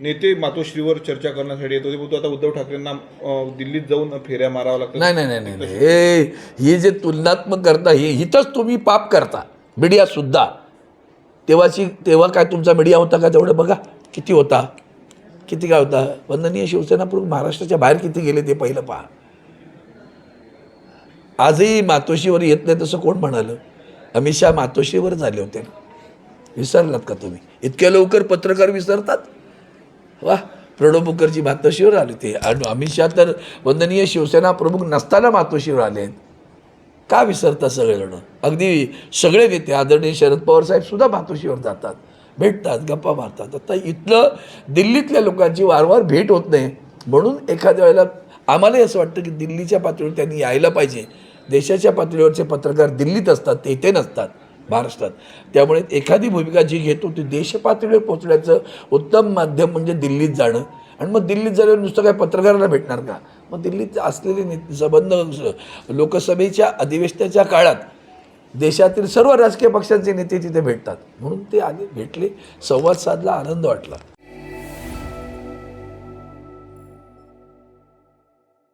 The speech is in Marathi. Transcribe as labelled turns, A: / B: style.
A: नेते मातोश्रीवर चर्चा करण्यासाठी येत होते परंतु आता उद्धव ठाकरेंना अं, दिल्लीत जाऊन फेऱ्या माराव्या लागतात.
B: नाही नाही नाही नाही नाही. हे ही जे तुलनात्मक करता ही हिथंच तुम्ही पाप करता. मीडियासुद्धा तेव्हाची तेव्हा काय तुमचा मीडिया होता का तेवढं बघा. किती होता? किती काय होता? वंदनीय शिवसेना प्रमुख महाराष्ट्राच्या बाहेर किती गेले ते पहिलं पहा. आजही मातोश्रीवर येत नाही तसं कोण म्हणालं? अमित शहा मातोश्रीवर झाले होते. ना विसरलात का तुम्ही? इतक्या लवकर पत्रकार विसरतात? वा प्रणव मुखर्जी मातोश्रीवर आले ते आणि अमित शहा तर वंदनीय शिवसेना प्रमुख नसताना मातोश्रीवर आले आहेत. का विसरतात सगळेजण? अगदी सगळे नेते आदरणीय शरद पवार साहेब सुद्धा मातोश्रीवर जातात. भेटतात गप्पा मारतात. आता इथलं दिल्लीतल्या लोकांची वारंवार भेट होत नाही. म्हणून एखाद्या वेळेला आम्हालाही असं वाटतं की दिल्लीच्या पातळीवर त्यांनी यायला पाहिजे. देशाच्या पातळीवरचे पत्रकार दिल्लीत असतात ते इथे नसतात. महाराष्ट्रात. त्यामुळे एखादी भूमिका जी घेतो ती देशपातळीवर पोचण्याचं उत्तम माध्यम म्हणजे दिल्लीत जाणं. आणि मग दिल्लीत झाल्यावर नुसतं काय पत्रकारांना भेटणार का? मग दिल्लीत असलेले संबंध लोकसभेच्या अधिवेशनाच्या काळात देशातील सर्व राजकीय पक्षांचे नेते तिथे भेटतात. म्हणून ते आले भेटले संवाद साधला आनंद वाटला.